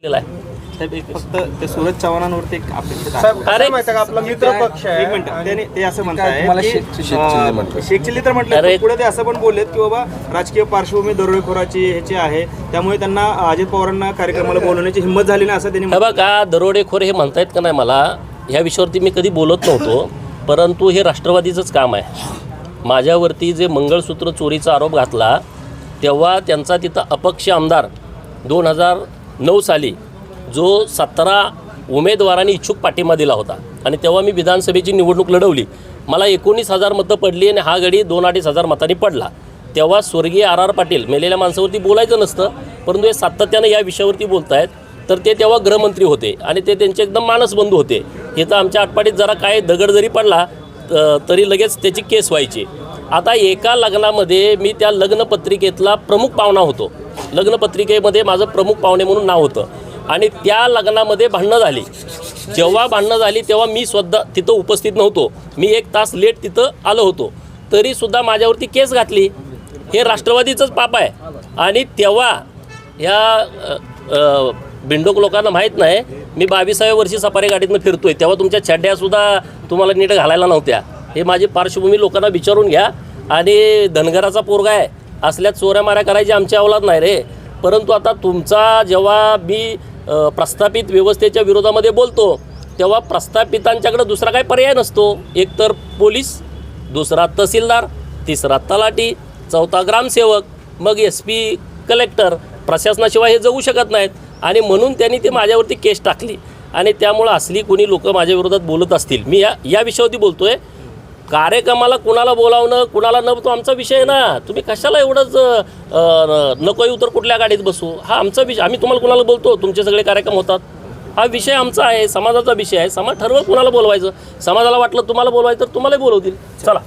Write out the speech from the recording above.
फक्त ते सूरज चव्हाणांवरती एक अपेक्षित आपला मित्र पक्ष आहे. एक मिनिट. त्याने ते असं म्हणताय शेख- चिल्ली तर म्हटलं. पुढे ते असं पण बोललेत की बाबा राजकीय पार्श्वभूमी दरोडेखोराची ह्याची आहे. त्यामुळे त्यांना अजित पवारांना कार्यक्रमाला बोलवण्याची हिंमत झाली नाही असं त्यांनी हे बघा दरोडेखोर हे म्हणतायत का नाही मला? ह्या विषयावरती मी कधी बोलत नव्हतो परंतु हे राष्ट्रवादीचंच काम आहे. माझ्यावरती जे मंगळसूत्र चोरीचा आरोप घातला तेव्हा त्यांचा तिथं अपक्ष आमदार दोन हजार नऊ साली जो सतरा उमेदवारांनी इच्छुक पाठिंबा दिला होता. आणि तेव्हा मी विधानसभेची निवडणूक लढवली. मला एकोणीस हजार मतं पडली आणि हा गडी दोन अडीच हजार मतांनी पडला. तेव्हा स्वर्गीय आर आर पाटील मेलेल्या माणसावरती बोलायचं नसतं परंतु हे सातत्यानं या विषयावरती बोलत आहेत तर ते तेव्हा गृहमंत्री होते आणि ते त्यांचे एकदम मानसबंधू होते. हे तर आमच्या आटपाडीत जरा काय दगड जरी पडला तरी लगेच त्याची केस व्हायची. आता एका लग्नामध्ये मी त्या लग्नपत्रिकेतला प्रमुख पाहुणा होतो. लग्नपत्रिकेमध्ये माझं प्रमुख पाहुणे म्हणून नाव होतं. आणि त्या लग्नामध्ये भांडणं झाली. जेव्हा भांडणं झाली तेव्हा मी स्वतः तिथं उपस्थित नव्हतो. मी एक तास लेट तिथं आलो होतो. तरीसुद्धा माझ्यावरती केस घातली. हे राष्ट्रवादीचंच पाप आहे. आणि तेव्हा ह्या बिंडोक लोकांना माहीत नाही मी बावीसाव्या वर्षी सफारी गाडीतनं फिरतोय. तेव्हा तुमच्या छड्ड्यासुद्धा तुम्हाला नीट घालायला नव्हत्या. हे माझी पार्श्वभूमी लोकांना विचारून घ्या. आणि धनगराचा पोरगा आहे. असल्यात चोऱ्या माऱ्या करायची आमची अवलाद नाही रे. परंतु आता तुमचा जेव्हा मी प्रस्थापित व्यवस्थेच्या विरोधामध्ये बोलतो तेव्हा प्रस्थापितांच्याकडे दुसरा काही पर्याय नसतो. एक तर पोलीस दुसरा तहसीलदार तिसरा तलाठी चौथा ग्रामसेवक मग एस पी कलेक्टर प्रशासनाशिवाय हे जगू शकत नाहीत. आणि म्हणून त्यांनी ते माझ्यावरती केस टाकली. आणि त्यामुळं असली कोणी लोक माझ्याविरोधात बोलत असतील. मी या या विषयावरती बोलतो आहे कार्यक्रमाला कुणाला बोलावणं कुणाला न तो आमचा विषय आहे ना. तुम्ही कशाला एवढंच नको नको तर कुठल्या गाडीत बसू? हा आमचा विषय आम्ही तुम्हाला कुणाला बोलतो? तुमचे सगळे कार्यक्रम होतात. हा विषय आमचा आहे समाजाचा विषय आहे. समाज ठरवलं कुणाला बोलवायचं. समाजाला वाटलं तुम्हाला बोलवायचं तर तुम्हालाही बोलवतील. चला.